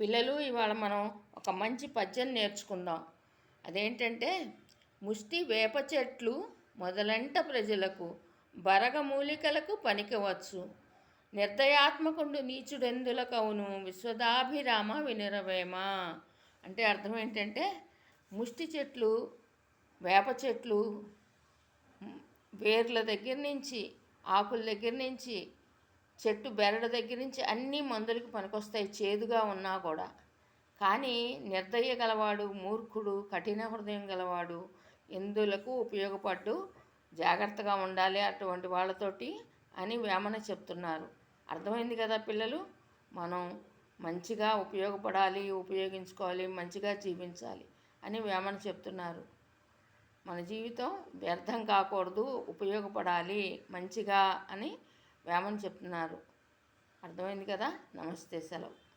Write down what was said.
పిల్లలు ఇవాళ మనం ఒక మంచి పద్యం నేర్చుకుందాం. అదేంటంటే ముష్టి వేప చెట్లు మొదలంట ప్రజలకు బరగమూలికలకు పనికివచ్చు. నిర్దయాత్మకుండు నీచుడెందులకవును? విశ్వదాభిరామ వినిరవేమ? అంటే అర్థం ఏంటంటే ముష్టి చెట్లు వేప చెట్లు వేర్ల దగ్గర నుంచి ఆకుల దగ్గర నుంచి చెట్టు బెరడు దగ్గర నుంచి అన్నీ మందులకి పనికొస్తాయి చేదుగా ఉన్నా కూడా. కానీ నిర్దయ గలవాడు మూర్ఖుడు కఠిన హృదయం గలవాడు ఎందులకు ఉపయోగపడ్డు? జాగ్రత్తగా ఉండాలి అటువంటి వాళ్ళతోటి అని వేమన చెప్తున్నారు. అర్థమైంది కదా పిల్లలు? మనం మంచిగా ఉపయోగపడాలి ఉపయోగించుకోవాలి మంచిగా జీవించాలి అని వేమన చెప్తున్నారు. మన జీవితం వ్యర్థం కాకూడదు ఉపయోగపడాలి మంచిగా అని వేమని చెప్తున్నారు. అర్థమైంది కదా? నమస్తే సెలవు.